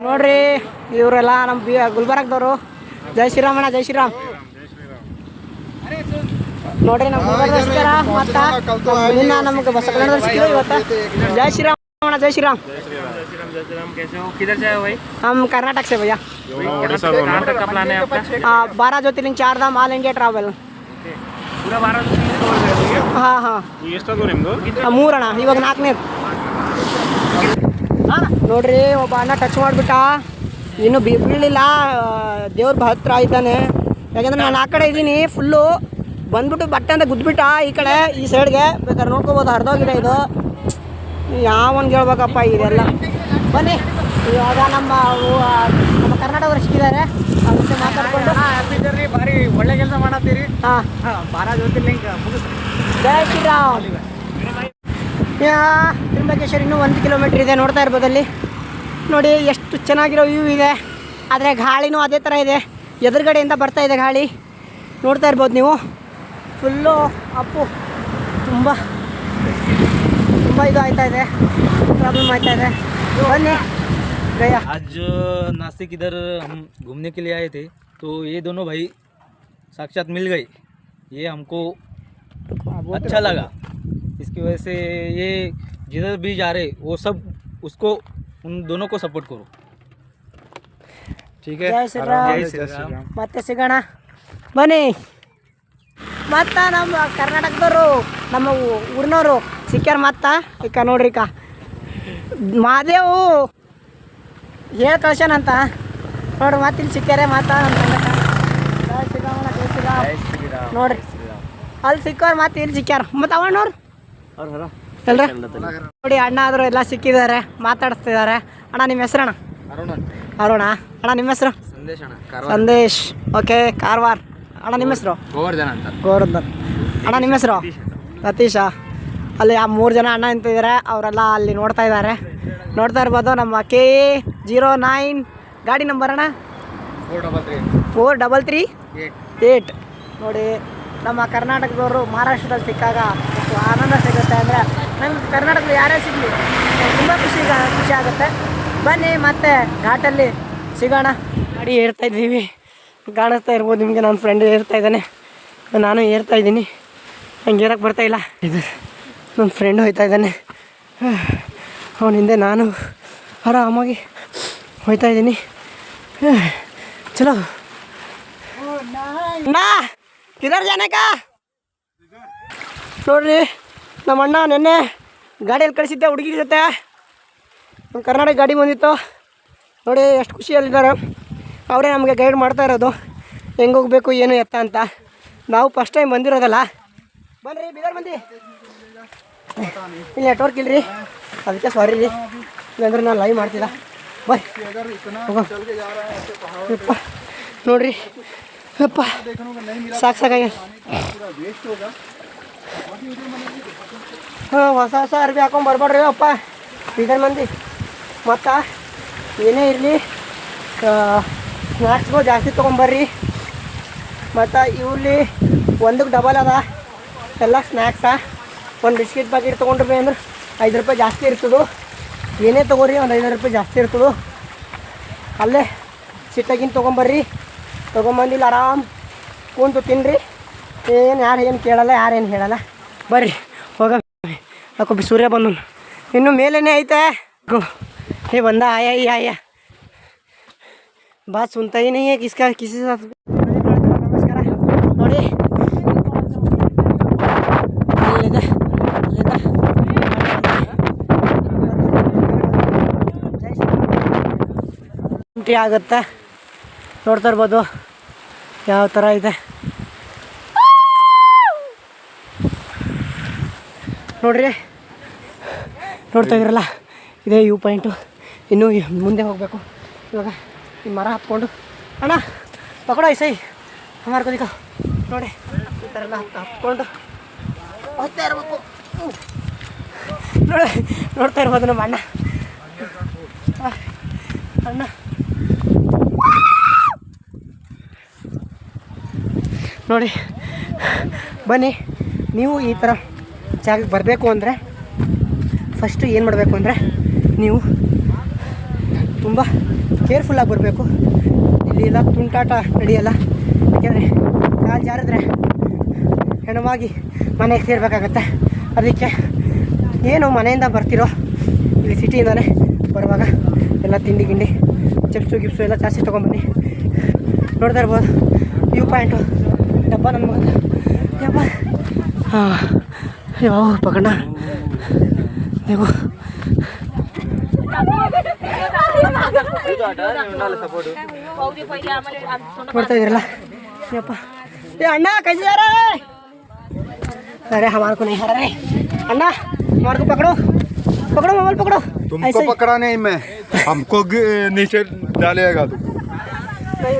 ನೋಡ್ರಿ ಇವರೆಲ್ಲ ನಮ್ಮ ಬಿ ಗುಲ್ಬರ್ಗದವರು ಜೈ ಶ್ರೀರಾಮಣ್ಣ ಜೈ ಶ್ರೀರಾಮ್ ನೋಡ್ರಿ ನಮ್ಮ ಗುಲ್ಬರ್ಗಸ್ಕರ ಮತ್ತ ನಿನ್ನ ನಮ್ಗೆ ಬಸ್ ಕನ್ನಡದಲ್ಲಿ ಸಿಕ್ಕಿದ್ರು ಇವತ್ತ ಜೈ ಶ್ರೀರಾಮಣ್ಣ ಜೈ ಶ್ರೀರಾಮ್ कैसे हो किधर से आए हो भाई हम कर्नाटक से भैया कहाँ तक का प्लान है आपका आ, बारह ज्योतिर्लिंग चार धाम ऑल इंडिया ट्रैवल पूरा बारह सौ तीस कवर करेंगे ಹಾಂ ಹಾಂ ಎಷ್ಟಾದ್ರು ನಿಮ್ದು ಮೂರಣ್ಣ ಇವಾಗ ನಾಲ್ಕನೇ ನೋಡ್ರಿ ಒಬ್ಬ ಅಣ್ಣ ಟಚ್ ಮಾಡಿಬಿಟ್ಟ. ಇನ್ನು ಬಿ ಬೀಳಲಿಲ್ಲ. ದೇವ್ರ ಹತ್ರ ಇದ್ದಾನೆ. ಯಾಕಂದ್ರೆ ನಾನು ಆ ಕಡೆ ಇದ್ದೀನಿ ಫುಲ್ಲು ಬಂದ್ಬಿಟ್ಟು ಬಟ್ಟೆ ಅಂತ ಗುದ್ಬಿಟ್ಟ ಈ ಕಡೆ ಈ ಸೈಡ್ಗೆ ಬೇಕಾದ್ರೆ ನೋಡ್ಕೋಬೋದು ಹರಿದೋಗಿದೆ ಇದು. ಯಾವನ್ಗೆ ಹೇಳ್ಬೇಕಪ್ಪ ಇದೆಲ್ಲ. ಬನ್ನಿ. ಇವಾಗ ನಮ್ಮ ನಮ್ಮ ಕರ್ನಾಟಕದವ್ರು ಸಿಕ್ಕಿದ್ದಾರೆ ಅವ್ರ ಜೊತೆ ಮಾತಾಡ್ಕೊಂಡು. ಬಾರಿ ಒಳ್ಳೆ ಕೆಲಸ ಮಾಡತ್ತೀರಿ. ಹಾಂ. ಬಾರಾ ಜ್ಯೋತಿರ್ಲಿಂಗ ಮುಗಿಸ್ರಿ. ಜೈ ಶ್ರೀರಾಮ್. ಯಾ ತ್ರಿಂಬಕೇಶ್ವರ ಇನ್ನೂ ಒಂದು ಕಿಲೋಮೀಟ್ರ್ ಇದೆ ನೋಡ್ತಾ ಇರ್ಬೋದು ಅಲ್ಲಿ ನೋಡಿ ಎಷ್ಟು ಚೆನ್ನಾಗಿರೋ ವ್ಯೂ ಇದೆ ಆದರೆ ಗಾಳಿನೂ ಅದೇ ಥರ ಇದೆ ಎದುರುಗಡೆಯಿಂದ ಬರ್ತಾ ಇದೆ ಗಾಳಿ ನೋಡ್ತಾ ಇರ್ಬೋದು ನೀವು ಫುಲ್ಲು ಅಪ್ಪು ತುಂಬ ತುಂಬ ಇದು ಆಯ್ತಾ ಇದೆ ಪ್ರಾಬ್ಲಮ್ ಆಯ್ತಾ ಇದೆ ಬನ್ನಿ ಗಯ आज नासिक इधर हम घूमने के लिए आए थे तो ये दोनों भाई साक्षात मिल गए ये हमको अच्छा लगा इसकी वजह से ये जिधर भी जा रहे वो सब उसको उन दोनों को सपोर्ट करो ठीक है ಜೈ ಶ್ರೀರಾಮ್ ಮತ್ತೆ ಸಿಗೋಣ ಬನ್ನಿ ಮತ್ತ ನಮ್ಮ ಕರ್ನಾಟಕದವರು ನಮ್ಮ ಊ- ಊರಿನವರು ಸಿಕ್ಕ್ಯಾರ ಮತ್ತ ಇಕ್ಕ ನೋಡ್ರಿ ಇಕ್ಕ ಮಾದೇವು ಹೇಳಿ ಕಳ್ಸ್ಯಾನಂತ ನೋಡ್ರಿ ಮತ್ತೆ ಇಲ್ಲಿ ಸಿಕ್ಕ್ಯಾರೆ ಮಾತ ನಮ್ಮ ಕರ್ನಾಟಕ. ಜೈ ಶ್ರೀರಾಮಣ್ಣ, ಜೈ ಶ್ರೀರಾಮ್. ನೋಡ್ರಿ ಅಲ್ಲಿ ಸಿಕ್ಕೋರು ಮತ್ತೆ ಇಲ್ಲಿ ಸಿಕ್ಕ್ಯಾರ ಮತ್ತೆ ಅವಣ್ಣವ್ರು ನೋಡಿ ಅಣ್ಣ ಆದರೂ ಎಲ್ಲ ಸಿಕ್ಕಿದ್ದಾರೆ ಮಾತಾಡ್ತಿದ್ದಾರೆ ಅಣ್ಣ ನಿಮ್ಮ ಹೆಸರಣ್ಣ? ಅರುಣ ಅಣ್ಣ ನಿಮ್ಮ ಹೆಸರು? ಸಂದೇಶ ಅಣ್ಣ ಸಂದೇಶ್. ಓಕೆ ಕಾರವಾರ. ಅಣ್ಣ ನಿಮ್ಮ ಹೆಸರು? ಗೋವರ್ಧನ್ ಅಂತ. ಗೋವರ್ಧನ್. ಅಣ್ಣ ನಿಮ್ಮ ಹೆಸರು? ಸತೀಶ ಅಲ್ಲಿ ಆ ಮೂರು ಜನ ಅಣ್ಣ ನಿಂತಿದ್ದಾರೆ. ಅವರೆಲ್ಲ ಅಲ್ಲಿ ನೋಡ್ತಾ ಇದ್ದಾರೆ. ನೋಡ್ತಾ ಇರ್ಬೋದು ನಮ್ಮ ಕೆ ಜೀರೋ ನೈನ್. ಗಾಡಿ ನಂಬರ್ ಅಣ್ಣ? ಫೋರ್ ಡಬಲ್ ತ್ರೀ ಏಟ್ ನೋಡಿ ನಮ್ಮ ಕರ್ನಾಟಕದವರು ಮಹಾರಾಷ್ಟ್ರದಲ್ಲಿ ಸಿಕ್ಕಾಗ ಆನಂದ ಸಿಗುತ್ತೆ ಅಂದರೆ ನಮ್ಗೆ ಕರ್ನಾಟಕದಲ್ಲಿ ಯಾರೇ ಸಿಗಲಿ ತುಂಬ ಖುಷಿ ಖುಷಿ ಆಗುತ್ತೆ. ಬನ್ನಿ, ಮತ್ತೆ ಘಾಟಲ್ಲಿ ಸಿಗೋಣ. ಗಾಡಿ ಏರ್ತಾ ಇದ್ದೀವಿ. ಕಾಣಿಸ್ತಾ ಇರ್ಬೋದು, ನಿಮಗೆ ನನ್ನ ಫ್ರೆಂಡ್ ಏರ್ತಾ ಇದ್ದಾನೆ. ನಾನು ಏರ್ತಾ ಇದ್ದೀನಿ. ಹಂಗೆ ಏರಕ್ಕೆ ಬರ್ತಾ ಇಲ್ಲ. ಇದು ನನ್ನ ಫ್ರೆಂಡ್ ಹೋಯ್ತಾ ಇದ್ದಾನೆ. ಅವನ ಹಿಂದೆ ನಾನು ಆರಾಮಾಗಿ ಹೋಯ್ತಾ ಇದ್ದೀನಿ. ಚಲೋ. ನಾ! ಕಿದರ್ ಜಾನಕ! ನೋಡ್ರಿ. ನಮ್ಮ ಅಣ್ಣ ನೆನ್ನೆ ಗಾಡಿಯಲ್ಲಿ ಕಳಿಸಿದ್ದೆ ಹುಡುಗಿ ಜೊತೆ. ನಮ್ಮ ಕರ್ನಾಟಕ ಗಾಡಿ ಬಂದಿತ್ತು. ನೋಡಿ, ಎಷ್ಟು ಖುಷಿಯಲ್ಲಿದ್ದಾರೆ. ಅವರೇ ನಮಗೆ ಗೈಡ್ ಮಾಡ್ತಾ ಇರೋದು. ಹೆಂಗೆ ಹೋಗಬೇಕು, ಏನು ಎತ್ತ ಅಂತ. ನಾವು ಫಸ್ಟ್ ಟೈಮ್ ಬಂದಿರೋದಲ್ಲ. ಬನ್ರಿ, ಬೀದರ್ ಮಂದಿ ಇಲ್ಲಿ ನೆಟ್ವರ್ಕ್ ಇಲ್ಲರಿ ಅದಕ್ಕೆ ಸಾರಿ ರೀ. ಇಲ್ಲಾಂದ್ರೆ ನಾನು ಲೈವ್ ಮಾಡ್ತಿಲ್ಲ ಬಾಯ್ ನೋಡ್ರಿ. ಯಪ್ಪ. ಸಾಕು ಸಾಕಾಗ ಹಾಂ, ಹೊಸ ಹೊಸ ಅರ್ಬಿ ಹಾಕೊಂಡ್ ಬರ್ಬೇಡ್ರಿ ಅಪ್ಪ. ಬೀದರ್ ಮಂದಿ. ಮತ್ತು ಏನೇ ಇರಲಿ ಸ್ನ್ಯಾಕ್ಸ್ಗಳು ಜಾಸ್ತಿ ತೊಗೊಂಬರ್ರಿ ಮತ್ತು ಇವ್ರಲ್ಲಿ ಒಂದಕ್ಕೆ ಡಬಲ್ ಅದ. ಎಲ್ಲ ಸ್ನ್ಯಾಕ್ಸ ಒಂದು ಬಿಸ್ಕಿಟ್ ಪ್ಯಾಕೆಟ್ ತೊಗೊಂಡ್ರಿ ಅಂದ್ರೆ ಐದು ರೂಪಾಯಿ ಜಾಸ್ತಿ ಇರ್ತದೆ. ಏನೇ ತೊಗೊರಿ, ಒಂದು ಐದಾರು ರೂಪಾಯಿ ಜಾಸ್ತಿ ಇರ್ತದೆ. ಅಲ್ಲೇ ಸಿಟ್ಟಾಗಿನ ತೊಗೊಂಬರ್ರಿ ತೊಗೊಂಬಂದಿಲ್ಲ ಆರಾಮ್ ಕುಂತು ತಿನ್ನಿರಿ ऐन यार ऐन कारेन बर हो सूर्य बंद इन मेले ऐते बंद आया ही बात सुनता ही नहीं है किसका किसी साथ नमस्कार नोड़ी आगत नोड़ता यहाँ ನೋಡ್ರಿ. ನೋಡ್ತಾ ಇದ್ರಲ್ಲ ಇದೇ ವ್ಯೂ ಪಾಯಿಂಟು ಇನ್ನೂ ಮುಂದೆ ಹೋಗಬೇಕು. ಇವಾಗ ಈ ಮರ ಹತ್ಕೊಂಡು. ಅಣ್ಣ, ಪಕಡ ಐಸೈ ಮಾರ್ಕೋದಿಕ್ಕ ಕೋದಿಕ ನೋಡಿ, ಈ ಥರ ಎಲ್ಲ ಹತ್ಕೊಂಡು. ಹೋಗ್ತಾ ಇರ್ಬೇಕು. ನೋಡಿ ನೋಡ್ತಾ ಇರ್ಬೋದು ನಮ್ಮ ಅಣ್ಣ. ಅಣ್ಣ. ನೋಡಿ, ಬನ್ನಿ. ನೀವು ಈ ಥರ ಜಾಗಕ್ಕೆ ಬರಬೇಕು ಅಂದರೆ ಫಸ್ಟು ಏನು ಮಾಡಬೇಕು ಅಂದರೆ ನೀವು ತುಂಬ ಕೇರ್ಫುಲ್ಲಾಗಿ ಬರಬೇಕು. ಇಲ್ಲಿ ಎಲ್ಲ ತುಂಟಾಟ ನಡೆಯಲ್ಲ. ಯಾಕೆಂದರೆ ಕಾಲು ಜಾರಿದ್ರೆ ಹೆಣವಾಗಿ ಮನೆಗೆ ಸೇರಬೇಕಾಗತ್ತೆ. ಅದಕ್ಕೆ ಏನು ಮನೆಯಿಂದ ಬರ್ತಿರೋ ಇಲ್ಲಿ ಸಿಟಿಯಿಂದಲೇ ಬರುವಾಗ ಎಲ್ಲ ತಿಂಡಿ ಗಿಂಡಿ ಚಿಪ್ಸು ಗಿಪ್ಸು ಎಲ್ಲ ಜಾಸ್ತಿ ತೊಗೊಂಬನ್ನಿ ನೋಡ್ತಾ ಇರ್ಬೋದು ವ್ಯೂ ಪಾಯಿಂಟು ಡಬ್ಬ ನನ್ನ ಮಗ. ಡಬ್ಬ ಹಾಂ. अरे आओ पकड़ना। देखो। पड़ता ये अण्णा कैसे जा रहा है? अरे हमारे को नहीं हरा रहे अण्णा हमारे को पकड़ो। पकड़ो मोबाइल पकड़ो। तुमको पकड़ा नहीं मैं। हमको नीचे डालेगा तुम नहीं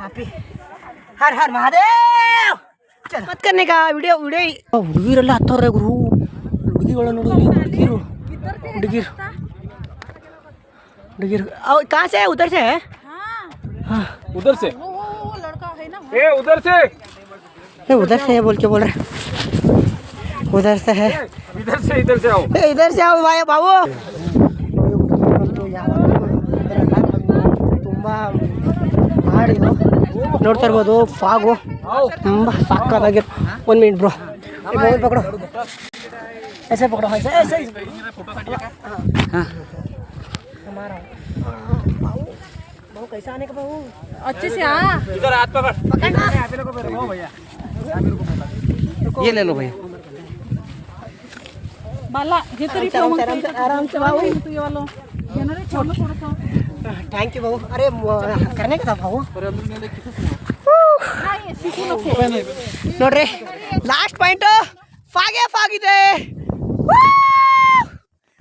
हैप्पी हर हर महादेव चल मत करने का वीडियो वीडियो ಹುಡುಗಿರೆಲ್ಲ ಹತ್ತವ್ರೆ ಗುರು ಹುಡುಗಿಗಳು ನೋಡಿ ಇಲ್ಲಿ ಹುಡುಗಿರು ಹುಡುಗಿರು ಹುಡುಗಿರು ಅವ್ कहाँ से है उधर से है हाँ उधर से ए उधर से ये उधर से है बोल के बोल रहे उधर से है इधर से इधर से आओ ए, इधर से आओ भाई बाबू ತುಂಬ ಹಾಡಿದು ನೋಡ್ತಾ ಇರ್ಬೋದು ಫಾಗು ತುಂಬ ಸಾಕಾಗಿ ಒಂದು ಮಿನಿಟ್ ಬ್ರೋ ಮೊಬೈಲ್ ಪಕಡು ऐसे पकड़ो ऐसे ऐसे हाँ हमारा बाबू बाबू कैसा आने का बाबू अच्छे से आ इधर हाथ पकड़ पकड़ना ये ले लो भैया बाला हे तरी आराम से आराम से आराम से बाबू तू ये वाला येणार आहे छोटं थोडंसं थैंक यू बाबू अरे म- करने का था बाबू नाही शिकू नको ನೋಡ್ರಿ ಲಾಸ್ಟ್ ಪಾಯಿಂಟ್ ಫಾಗೆ ಫಾಗಿದೆ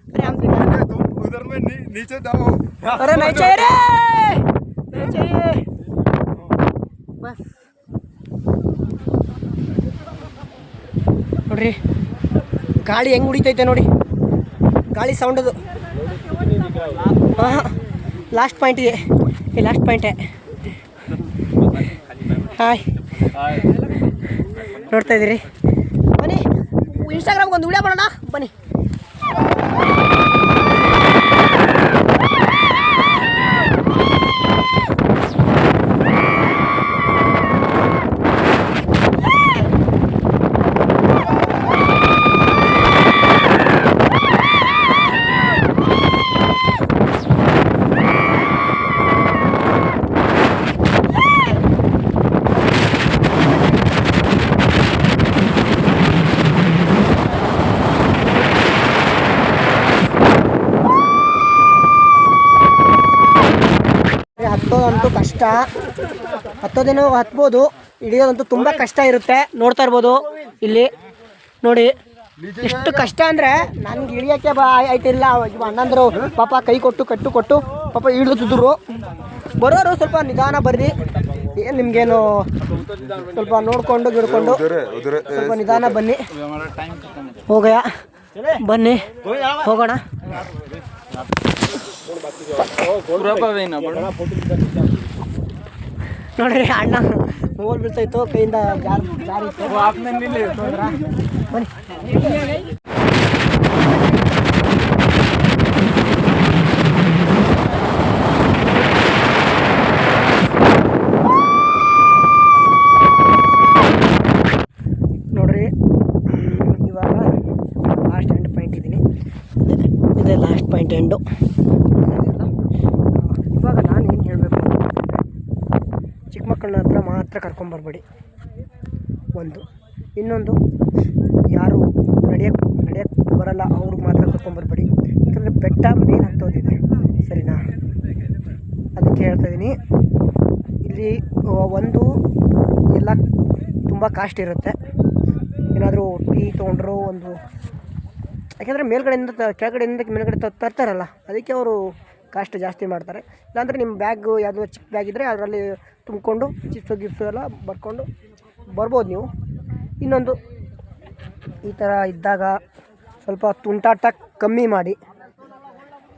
अरे हम तुम उधर में नी, नीचे जाओ अरे नहीं चाहिए रे नहीं चाहिए बस ನೋಡ್ರಿ ಗಾಳಿ ಹೆಂಗ್ ಹೊಡಿತೈತೆ ನೋಡಿ ಗಾಳಿ ಸೌಂಡ್ ಅದು ಹಾಂ ಲಾಸ್ಟ್ ಪಾಯಿಂಟ್ ಇದೆ ಈ ಲಾಸ್ಟ್ ಪಾಯಿಂಟೇ ಹಾಯ್ ನೋಡ್ತಾ ಇದ್ದೀರಿ. ಬನ್ನಿ. ಇನ್ಸ್ಟಾಗ್ರಾಮ್ಗೆ ಒಂದು ವಿಡಿಯೋ ಮಾಡೋಣ? ಬನ್ನಿ. ಹತ್ತೋದಂತೂ ಕಷ್ಟ. ಹತ್ತೋದಿನ ಹತ್ಬೋದು. ಹಿಡಿಯೋದಂತೂ ತುಂಬಾ ಕಷ್ಟ ಇರುತ್ತೆ. ನೋಡ್ತಾ ಇರ್ಬೋದು ಇಲ್ಲಿ. ನೋಡಿ, ಇಷ್ಟು ಕಷ್ಟ ಅಂದ್ರೆ ನನಗೆ ಹಿಡಿಯೋಕ್ಕೆ ಬಾ ಆಯ್ತಿಲ್ಲ. ಅಣ್ಣಂದರು ಪಾಪ ಕೈ ಕೊಟ್ಟು, ಕಟ್ಟು ಕೊಟ್ಟು ಪಾಪ ಹಿಡಿದ್ರು ಬರೋರು ಸ್ವಲ್ಪ ನಿಧಾನ ಬರ್ರಿ. ಏನು ನಿಮಗೇನು ಸ್ವಲ್ಪ ನೋಡ್ಕೊಂಡು ಗಿಡ್ಕೊಂಡು ಸ್ವಲ್ಪ ನಿಧಾನ ಬನ್ನಿ. ಹೋಗಯ ಬನ್ನಿ. ಹೋಗೋಣ. ನೋಡ್ರಿ ಅಣ್ಣ ಹೋಲ್ ಬೀಳ್ತಾಯಿತ್ತು ಕೈಯಿಂದ? ಬನ್ನಿ. ಇವಾಗ ಲಾಸ್ಟ್ ಎಂಡ್ ಪಾಯಿಂಟ್ ಇದ್ದೀನಿ ಇದೆ ಲಾಸ್ಟ್ ಪಾಯಿಂಟ್ ಎಂಡು ಇವಾಗ ನಾನು ಏನು ಹೇಳಬೇಕು ಚಿಕ್ಕ ಮಕ್ಕಳನ್ನ ಹತ್ರ ಮಾತ್ರ ಕರ್ಕೊಂಬರ್ಬೇಡಿ ಒಂದು. ಇನ್ನೊಂದು, ಯಾರು ನಡೆಯಕ್ಕೆ ನಡೆಯಕ್ಕೆ ಬರಲ್ಲ, ಅವ್ರಿಗೆ ಮಾತ್ರ ಕರ್ಕೊಂಬರ್ಬೇಡಿ ಯಾಕಂದರೆ ಬೆಟ್ಟ ಮೇನ್ ಹತ್ತೋದಿದೆ ಸರಿನಾ? ಅದಕ್ಕೆ ಹೇಳ್ತಾ ಇದ್ದೀನಿ ಇಲ್ಲಿ ಒಂದು, ಎಲ್ಲ ತುಂಬ ಕಾಸ್ಟ್ ಇರುತ್ತೆ. ಏನಾದರೂ ಟೀ ತೊಗೊಂಡ್ರು ಒಂದು, ಯಾಕೆಂದರೆ ಮೇಲ್ಗಡೆಯಿಂದ ಕೆಳಗಡೆಯಿಂದ ಮೇಲ್ಗಡೆ ತರ್ತಾರಲ್ಲ, ಅದಕ್ಕೆ ಅವರು ಕಾಸ್ಟ್ ಜಾಸ್ತಿ ಮಾಡ್ತಾರೆ. ಇಲ್ಲಾಂದರೆ ನಿಮ್ಮ ಬ್ಯಾಗು ಯಾವುದೋ ಚಿಕ್ಕ ಬ್ಯಾಗ್ ಇದ್ದರೆ ಅದರಲ್ಲಿ ತುಂಬಿಕೊಂಡು ಚಿಪ್ಸು ಗಿಪ್ಸು ಎಲ್ಲ ಬರ್ಕೊಂಡು ಬರ್ಬೋದು ನೀವು. ಇನ್ನೊಂದು ಈ ಥರ ಇದ್ದಾಗ ಸ್ವಲ್ಪ ತುಂಟಾಟ ಕಮ್ಮಿ ಮಾಡಿ.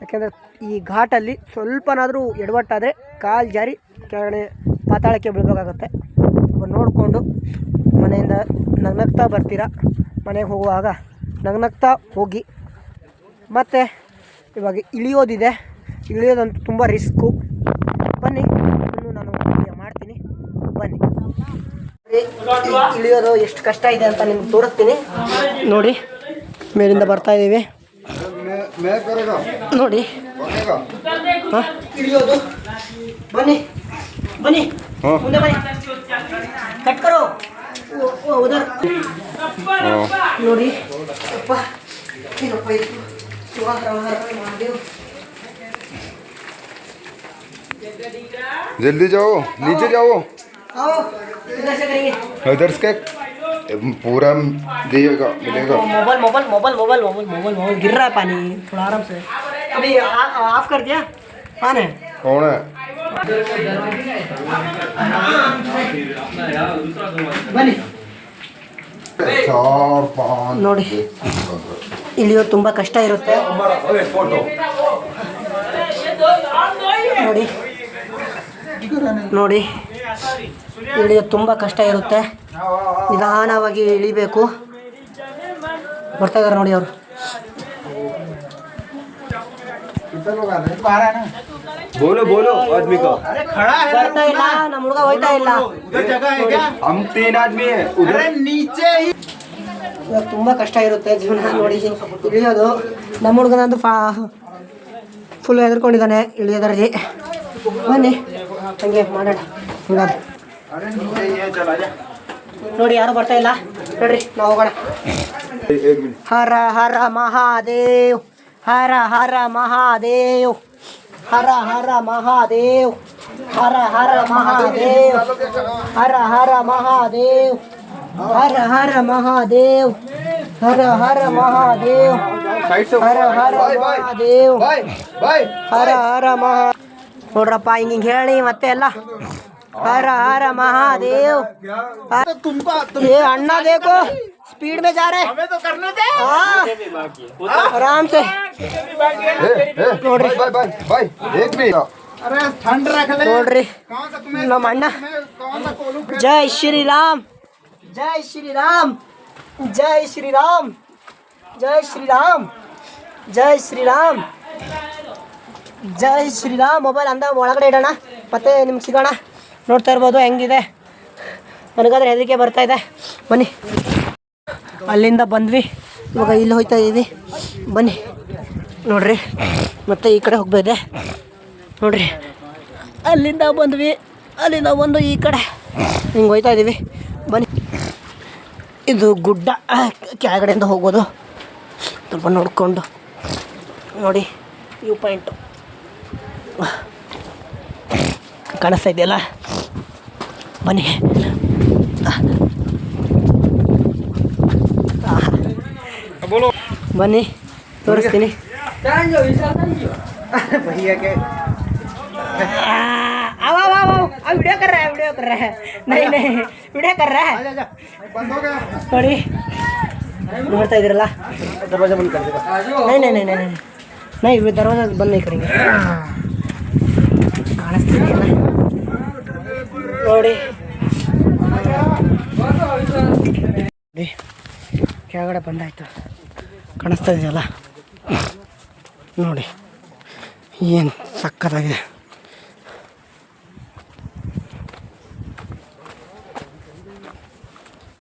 ಯಾಕೆಂದರೆ ಈ ಘಾಟಲ್ಲಿ ಸ್ವಲ್ಪನಾದರೂ ಎಡವಟ್ಟಾದರೆ ಕಾಲು ಜಾರಿ ಕೆಳಗಡೆ ಪಾತಾಳಕ್ಕೆ ಬೀಳಬೇಕಾಗತ್ತೆ. ನೋಡಿಕೊಂಡು ಮನೆಯಿಂದ ನಗ್ನಗ್ತಾ ಬರ್ತೀರಾ? ಮನೆಗೆ ಹೋಗುವಾಗ ನಗ್ನಗ್ತಾ ಹೋಗಿ ಮತ್ತು ಇವಾಗ ಇಳಿಯೋದಿದೆ. ಇಳಿಯೋದಂತ ತುಂಬ ರಿಸ್ಕು. ಬನ್ನಿ ಅದನ್ನು ನಾನು ಮಾಡ್ತೀನಿ. ಬನ್ನಿ. ಇಳಿಯೋದು ಎಷ್ಟು ಕಷ್ಟ ಇದೆ ಅಂತ ನಿಮ್ಗೆ ತೋರಿಸ್ತೀನಿ. ನೋಡಿ ಮೇಲಿಂದ ಬರ್ತಾ ಇದ್ದೀವಿ. ನೋಡಿ. ಬನ್ನಿ ಬನ್ನಿ. ಮುಂದೆ ಬನ್ನಿ. ಕಟ್ಕರು ನೋಡಿ. ಅಪ್ಪ ಏನಪ್ಪ ಇದು? ಮಹಾದೇವ್ जल्दी जाओ नीचे जाओ आओ इधर से करेंगे इधर से पूरा दिएगा मिलेगा mobile mobile mobile mobile mobile mobile mobile गिर रहा है पानी थोड़ा आराम से अभी आ- ऑफ कर दिया ऑन है कौन है बनी चार पाँच ನೋಡಿ ಇಳಿಯೋದು ತುಂಬ ಕಷ್ಟ ಇರುತ್ತೆ ನೋಡಿ ನೋಡಿ ಇಳಿಯೋದು ತುಂಬ ಕಷ್ಟ ಇರುತ್ತೆ. ನಿಧಾನವಾಗಿ ಇಳಿಬೇಕು. ಬರ್ತಾ ಇದ್ದಾರೆ ನೋಡಿ ಅವರು. ತುಂಬಾ ಕಷ್ಟ ಇರುತ್ತೆ ಜೀವನ ನೋಡಿ. ಇಳಿಯೋದು. ನಮ್ಮ ಹುಡುಗನಂದು ಫುಲ್ ಹೆದರ್ಕೊಂಡಿದ್ದಾನೆ ಇಳಿಯೋದ್ರಲ್ಲಿ. ಬನ್ನಿ. ಹಂಗೆ ಮಾಡೋಣ. ನೋಡಿ ಯಾರು ಬರ್ತಾ ಇಲ್ಲ. ನೋಡ್ರಿ, ನಾವು ಹೋಗೋಣ. ಹರ ಹರ ಮಹಾದೇವ್, ಹರ ಹರ ಮಹಾದೇವ್, ಹರ ಹರ ಮಹಾದೇವ್, ಹರ ಹರ ಮಹಾದೇವ್, ಹರ ಹರ ಮಹಾದೇವ್, ಹರ ಹರ ಮಹಾದೇವ್, ಹರ ಹರ ಮಹಾದೇವ್, ಹರ ಹರ ಮಹಾದೇವ್, ಹರ ಹರ ಮಹಾದೇವ್ ನೋಡ್ರಪ್ಪ ಹಿಂಗೆ ಹಿಂಗೆ ಹೇಳಿ ಮತ್ತೆ ಎಲ್ಲ ಹರ ಹರ ಮಹಾದೇವ್ ये अन्ना देखो स्पीड में जा रहे हमें तो करने दे आराम से भाई भाई भाई भाई एक मिनट ನೋಡ್ರಿ ನಮ್ಮ ಅಣ್ಣ ಜೈ ಶ್ರೀರಾಮ್ ಜೈ ಶ್ರೀರಾಮ್ ಜೈ ಶ್ರೀರಾಮ್ ಜೈ ಶ್ರೀರಾಮ್ ಜೈ ಶ್ರೀರಾಮ್ ಜೈ ಶ್ರೀರಾಮ್ ಮೊಬೈಲ್ ಅಂದ ಒಳಗಡೆ ಇಡೋಣ. ಮತ್ತೆ ನಿಮ್ಗೆ ಸಿಗೋಣ. ನೋಡ್ತಾ ಇರ್ಬೋದು, ಹೆಂಗಿದೆ? ನನಗಾದ್ರೆ ಹೆದರಿಕೆ ಬರ್ತಾ ಇದೆ. ಬನ್ನಿ. ಅಲ್ಲಿಂದ ಬಂದ್ವಿ. ಇವಾಗ ಇಲ್ಲಿ ಹೋಗ್ತಾ ಇದ್ದೀವಿ ಬನ್ನಿ. ನೋಡ್ರಿ. ಮತ್ತೆ ಈ ಕಡೆ ಹೋಗ್ಬೇದೆ ನೋಡ್ರಿ. ಅಲ್ಲಿಂದ ಬಂದ್ವಿ. ಅಲ್ಲಿಂದ ಬಂದು ಈ ಕಡೆ. ಹಿಂಗೆ ಹೋಯ್ತಾ ಇದ್ದೀವಿ ಬನ್ನಿ. ಇದು ಗುಡ್ಡ. ಕೆಳಗಡೆಯಿಂದ ಹೋಗೋದು. ಸ್ವಲ್ಪ ನೋಡಿಕೊಂಡು. ನೋಡಿ ವ್ಯೂ ಪಾಯಿಂಟು ಕಾಣಿಸ್ತಾ ಇದೆಯಲ್ಲ? ಬನ್ನಿ. ಬನ್ನಿ, ತೋರಿಸ್ತೀನಿ. ವಿಡಿಯೋ ಕರ್ರ ವಿಡಿಯೋ ಕರ್ರ. ನೈ ನೋಡಿ. ನೋಡ್ತಾ ಇದ್ದೀರಲ್ಲ? ದರ್ವಾಜ ಬಂದು ನೈ ನೈ ನೈ. ನೈ ನೈ ದರ್ವಾಜ ಬಂದು ಈ ನೋಡಿ ಕೆಳಗಡೆ ಬಂದಾಯ್ತು. ಕಾಣಿಸ್ತಾ ಇದೆಯಲ್ಲ? ನೋಡಿ. ಏನು ಸಕ್ಕತ್ತಾಗಿದೆ.